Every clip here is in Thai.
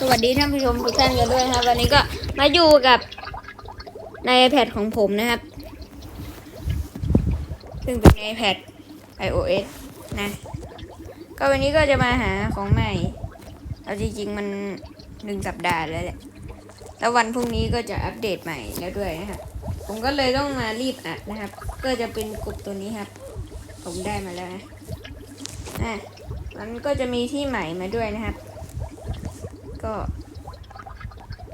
สวัสดีท่านผู้ชมทุกท่านกันด้วยครับ วันนี้ก็มาอยู่กับใน iPad ของผมนะครับ ซึ่งเป็น iPad iOS นะ ก็วันนี้ก็จะมาหาของใหม่ เอาจริงๆ มันหนึ่งสัปดาห์แล้วแหละ แล้ววันพรุ่งนี้ก็จะอัปเดตใหม่แล้วด้วยนะครับ ผมก็เลยต้องมารีบอัดนะครับ ก็จะเป็นกลุ่มตัวนี้ครับ ผมได้มาแล้วนะอะมันก็จะมีที่ใหม่มาด้วยนะครับ ก็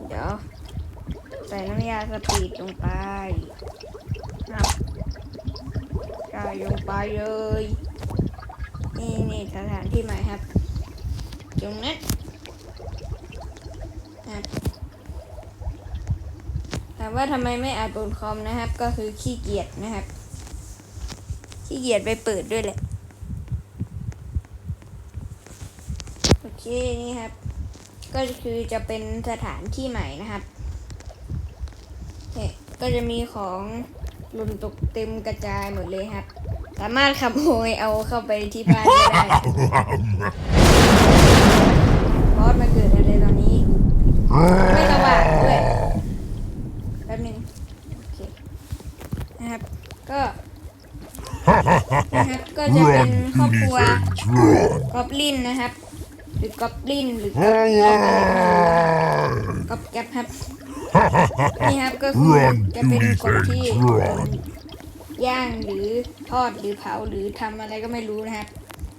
เดี๋ยว ใส่น้ำยาสปีดลงไปครับใส่ลงไปเลย นี่นี่สถานที่ใหม่ครับตรงนั้นครับถามว่าทำไมไม่อัดบนคอมนะครับ ก็คือขี้เกียจนะครับ ขี้เกียจไปเปิดด้วยแหละโอเค นี่ครับ ก็คือจะเป็นสถานที่ใหม่นะครับเนี่ยก็จะมีของหล่นตกเต็มกระจายหมดเลยครับ สามารถขโมยเอาเข้าไปที่บ้านก็ได้บอสมาเกิดอะไรตอนนี้ ไม่สว่างด้วยแป๊บหนึงโอเคนะครับ ก็นะครับก็จะเป็นครอบครัวกอบลินนะครับห รือกอบลินหรือกอบกอบแก๊บครับนี่ครับก็คือจะเป็นกบที่ย่างหรือทอดหรือเผาหรือทำอะไรก็ไม่รู้นะครับ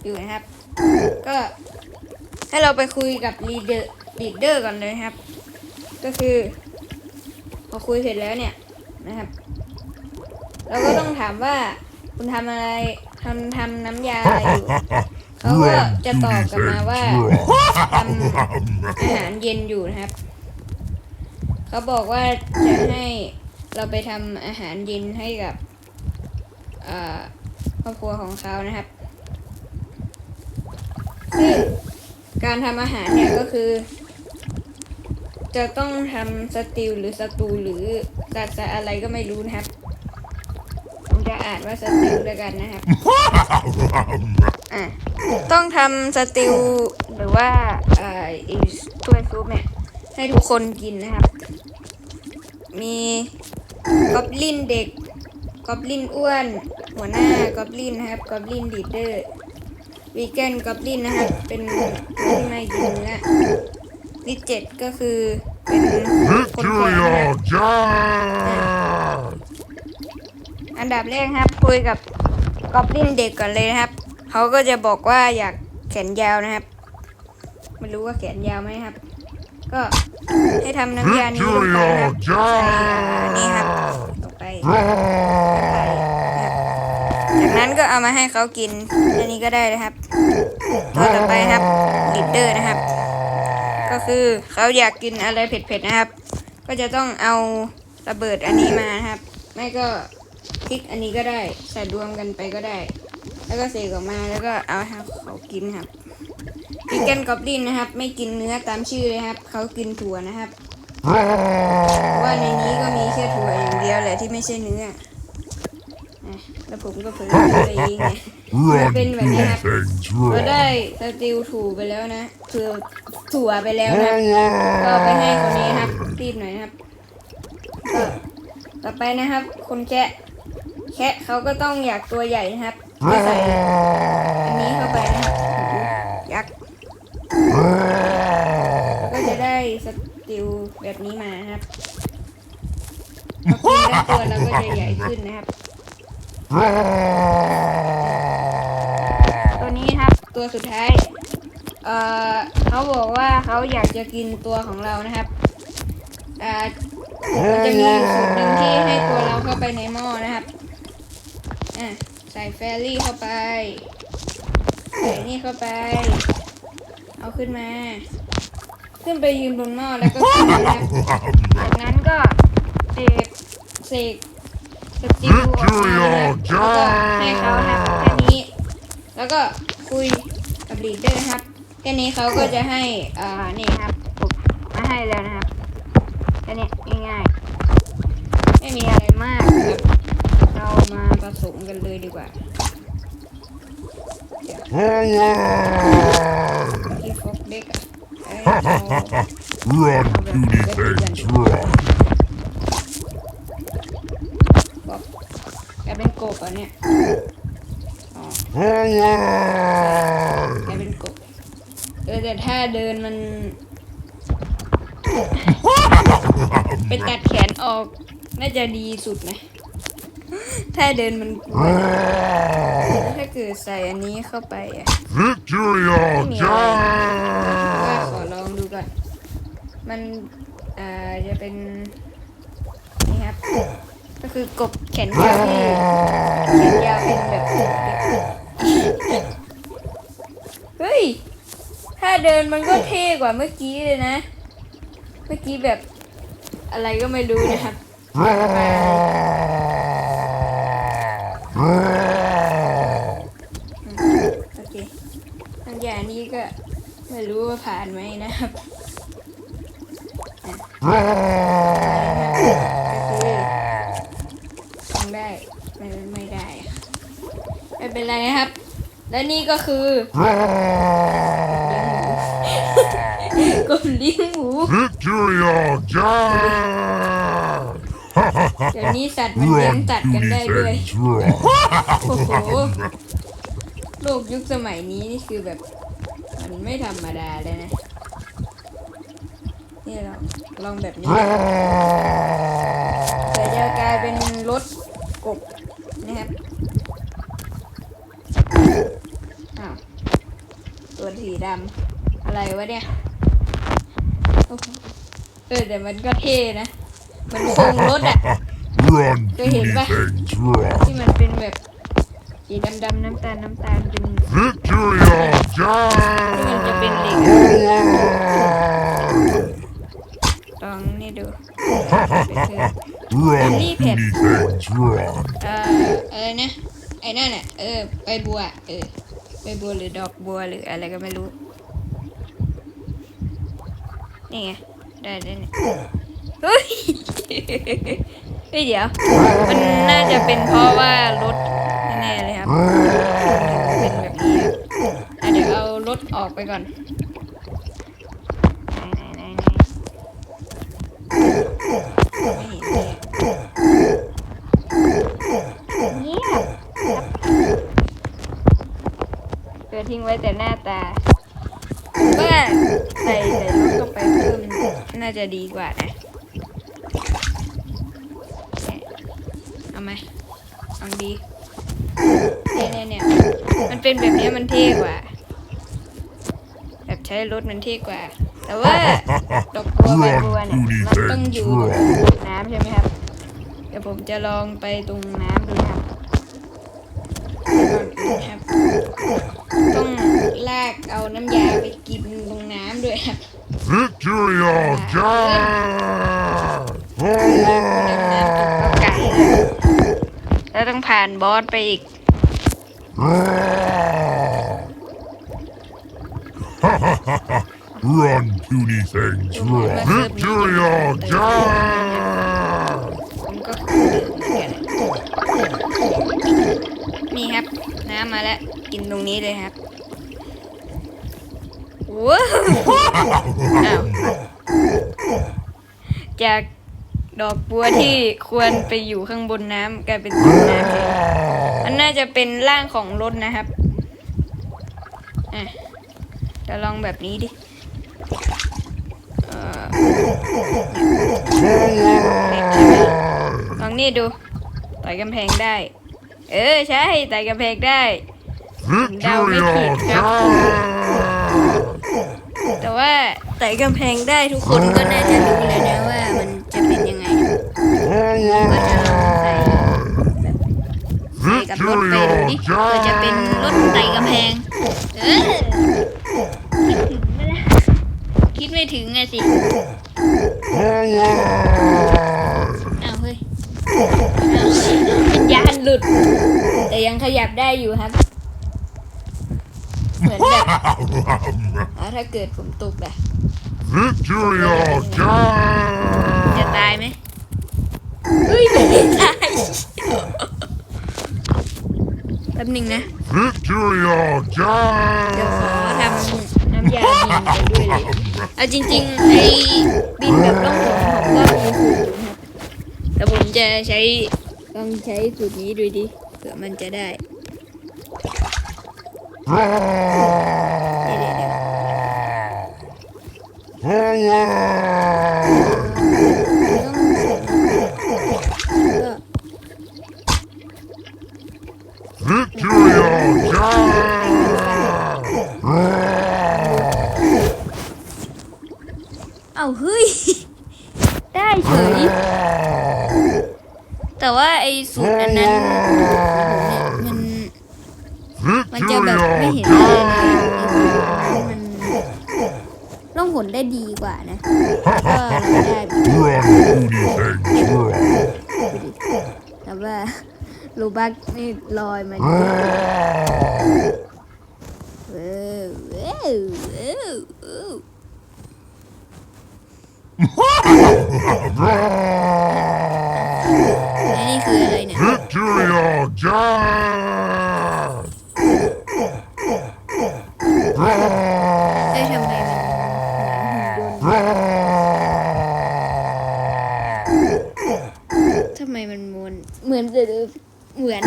อยู่นะครับ ก็ให้เราไปคุยกับลีดเดอร์ลีดเดอร์ก่อนเลยครับ ก็คือพอคุยเสร็จแล้วเนี่ยนะครับ เราก็ต้องถามว่าคุณทำอะไรทำทำน้ำยาอะไรอยู่ เขาก็จะตอบกลับมาว่าทำอาหารเย็นอยู่นะครับ เขาบอกว่าจะให้เราไปทำอาหารเย็นให้กับครอบครัวของเขานะครับซึ่งการทำอาหารเนี่ยก็คือ จะต้องทำสติวหรือสตูหรือสัตอะไรก็ไม่รู้นะครับ ผมจะอ่านว่าสติวแล้วกันนะครับ อะต้องทำสติวหรือว่าเอ่ออีถ้วยซุปเนี่ยให้ทุกคนกินนะครับ มีกอบลินเด็กกอบลินอ้วน หัวหน้ากอบลินนะครับกอบลินลีดเดอร์วีแกนกอบลินนะครับ เป็นที่ไม่กินเนื้อลิเจ็ดก็คือเป็นคนแก่นะครับอันดับแรกครับคุยกับกอบลินเด็กก่อนเลยนะครับ เขาก็จะบอกว่าอยากแขนยาวนะครับไม่รู้ว่าแขนยาวไหมครับ ก็ให้ทำน้ำยานี้ลงไปนะครับใส่นนี้ครับลงไปจากนั้นก็เอามาให้เขากินอันนี้ก็ได้นะครับตัวต่อไปครับลีดเดอร์นะครับ ก็คือเขาอยากกินอะไรเผ็ดๆนะครับ ก็จะต้องเอาระเบิดอันนี้มานะครับ ไม่ก็พริกอันนี้ก็ได้ใส่รวมกันไปก็ได้ แล้วก็เสกออกมาแล้วก็เอาให้เขากินครับพิกเกนกอบลินนะครับ ไม่กินเนื้อตามชื่อเลยครับ เขากินถั่วนะครับว่าในนี้ก็มีแค่ถั่วอย่างเดียวแหละที่ไม่ใช่เนื้อแล้วผมก็เผลอไปเองไง Run, Been ready, little huh? things, ก็ได้สติลถูไปแล้วนะคือถั่วไปแล้วนะก็ไปให้คนนี้ครับรีบหน่อยครับต่อไปนะครับ คนแคะแคะเขาก็ต้องอยากตัวใหญ่นะครับ ก็ใส่อันนี้เข้าไปนะยักษ์ก็จะได้สติลแบบนี้มาครับพอกินได้ตัวแล้วก็จะใหญ่ขึ้นนะครับ ตัวนี้ครับตัวสุดท้าย เอ่อเขาบอกว่าเขาอยากจะกินตัวของเรานะครับอ่าจะมีสูตรหนึ่งที่ให้ตัวเราเข้าไปในหม้อนะครับ อะใส่แฟรี่เข้าไป ใส่นี่เข้าไป เอาขึ้นมา ขึ้นไปยืนบนหม้อแล้วก็กินนะครับจากนั้นก็เสกเสกสติวออกมานะครับแล้วก็ให้เขานะครับแค่นี้ แล้วก็คุยกับลีดเดอร์นะครับแค่นี้เขาก็จะให้อ่านี่ครับผมมาให้แล้วนะครับแค่นี้ง่ายๆไม่มีอะไรมากครับเรา มาผสมกันเลยดีกว่าที่ฟกเด็กอะเอ้ย Run, puny things, run. บอกแกเป็นกบเหรอะเนี่ย Away! แกเป็นกบเออแต่ถ้าเดินมันไปตัดแขนออก น่าจะดีสุดนะ ถ้าเดินมันกลัวถ้าเกิดใส่อันนี้เข้าไปอะ Victory or ก็ขอลองดูก่อน มันอ่าจะเป็นนี่ครับ ก็คือกบแขนยาวที่แขนยาวเป็นแบบเฮ้ย ถ้าเดินมันก็เท่กว่าเมื่อกี้เลยนะ เมื่อกี้แบบอะไรก็ไม่รู้นะครับ โอเคทางอย่างนี้ก็ ไม่รู้ว่าผ่านไหมนะครับก็คือทำได้ไม่ไม่ได้อะไม่เป็นไรนะครับ และนี่ก็คือกลมเลี้ยงหมู Victory or death! เดี๋ยวนี้สัตว์มันเลี้ยง Run, สัตว์กันได้ puny ด้วย things, run. โอ้โหโลกยุคสมัยนี้นี่คือแบบ มันไม่ธรรมดาเลยนะ นี่เราลองแบบนี้แต่จะกลายเป็นรถกบนะครับอ้าวตัวสีดำอะไรวะเนี่ยโอ้โหเออแต่มันก็เท่นะ มันโครงรถอะ Run, Tôi hiểu puny vậy. things, run. ที่มันเป็นแบบสีดำๆน้ำตาลน้ำตาลเป็น Victory or ที่มันจะ เป็นเหล็ก death! ลองนี่ดู Run, Only pet. puny things, run. เอ่ออะไรนะไอ้นั่นน่ะเออใบบัว เออใบบัวหรือดอกบัวหรืออะไรก็ไม่รู้ นี่ไง ได้ได้เนี่ยเฮ้ยเฮ้ยเดี๋ยว มันน่าจะเป็นเพราะว่ารถแน่ๆเลยครับเป็นแบบนี้ครับอะเดี๋ยวเออกไปก่อนนี่เห็นเลยเงียบครับเกิดทิ้งไว้แต่หน้าตาผมว่าใส่ใส่รถเข้าไปเพิ่มน่าจะดีกว่านะเนี่ยเอาไหมลองดีเนี่ยเนี่ยเนี่ยมันเป็นแบบนี้มันเท่กว่า ช้รถมันเท่กว่า แต่ว่าดอกบัวใบบัวเนี่ยมันต้องอยู่ตรงน้ำใช่ไหมครับ เดี๋ยวผมจะลองไปตรงน้ำดูนะครับก่อนอื่นครับต้องลากเอาน้ำยาไปกินตรงน้ำด้วยครับ Victory or death! ดำน้ำกินปลาไก่เลยแล้วต้องผ่านบอสไปอีก Run, puny things, run. Victory or death! ผมก็คือดื่มเหมือนกันนี่ครับ น้ำมาแล้ว กินตรงนี้เลยครับว้าวอ้าวจากดอกบัวที่ควรไปอยู่ข้างบนน้ำกลายเป็นต้นน้ำเลยมันน่าจะเป็นร่างของรถนะครับอะะลองแบบนี้ดิลองนี่ดูต่อยกำแพงได้ เออใช่ต่อยกำแพงได้ Victory or death! แต่ว่าต่อยกำแพงได้ทุกคนก็น่าจะรู้เลยนะว่ามันจะเป็นยังไงก็จะลองใส่แบบใส่กับรถไปดูดิเออจะเป็นรถไต่กำแพง เออ คิด ไม่ถึงไงสิอ้าวเฮ้ยอ้าวเป็นยานหลุด แต่ยังขยับได้อยู่ครับ เหมือนแบบอ่าถ้าเกิดผมตกอะ Victory or death! จะตายไหมเฮ้ยไม่ได้ตายแป๊บหนึงนะ Victory or เดี๋ยวขอ death! ทำน้ำยาบินไปด้วยเลย เอาจริงๆไอ้บินแบบล่องหนผมก็มีสูตรอยู่นะครับแต่ผมจะใช้ลองใช้สูตรนี้ดูดิเผื่อมันจะได้ ก็ Victory or death! เอาเฮ้ย ได้เฉย แต่ว่าไอ้สูตรอันนั้นผมเนี่ยมันมันจะ Victory แบบไม่ or เห็นเลยนะ death! มันล่องหนได้ดีกว่านะก็เราได้ Run, Toonie things, run! แต่ว่าลูบักนี่ลอยมาเว้าวว้าว ว้าวว้าวไอ้นี่คืออะไรเนี่ย Victory Jack! ได้ทำไมมันทำไมมันมวนเหมือนเดิมเหมือน